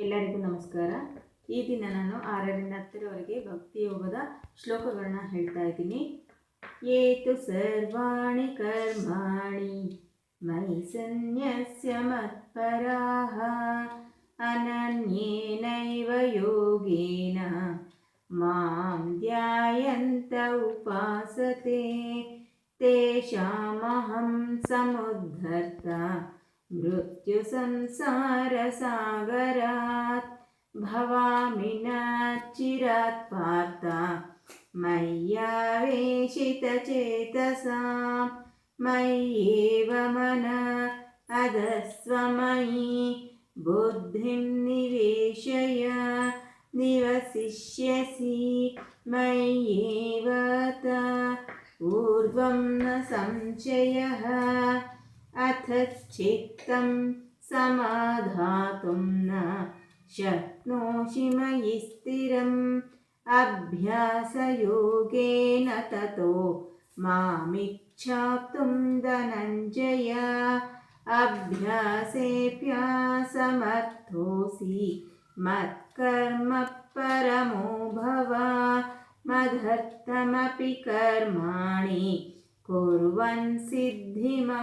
ಎಲ್ಲರಿಗೂ ನಮಸ್ಕಾರ. ಈ ದಿನ ನಾನು ಆರರಿಂದ ಹತ್ತರವರೆಗೆ ಭಕ್ತಿಯೋಗದ ಶ್ಲೋಕಗಳನ್ನ ಹೇಳ್ತಾ ಇದ್ದೀನಿ. ಏತು ಸರ್ವಾಣಿ ಕರ್ಮಾಣಿ ಮೈ ಸನ್ಯಸ್ಯ ಮತ್ಪರಾಹ, ಅನನ್ಯೇನೈವ ಯೋಗೇನ, ಮಾಂ ಧ್ಯಾಯಂತ ಉಪಾಸತೆ, ತೇಷಾಮಹಂ ಸಮುದ್ಧರ್ತ मृत्युसंसारसागरात् भवामि न चिरात् पार्थ मय्यावेशितचेतसा मय्येव मन अधस्वमयि बुद्धिं निवेशय निवसिष्यसि मय्येव त ऊर्ध्वं न संशयः अथ चित्तं समाधातुं न शक्नोषि मयि स्थिरम्। अभ्यासयोगेन ततो मामिच्छाप्तुं धनञ्जय। अभ्यासेऽप्यासमर्थोऽसि मत्कर्म परमो भव। मदर्थमपि कर्माणि कुर्वन् सिद्धिमवाप्स्यसि।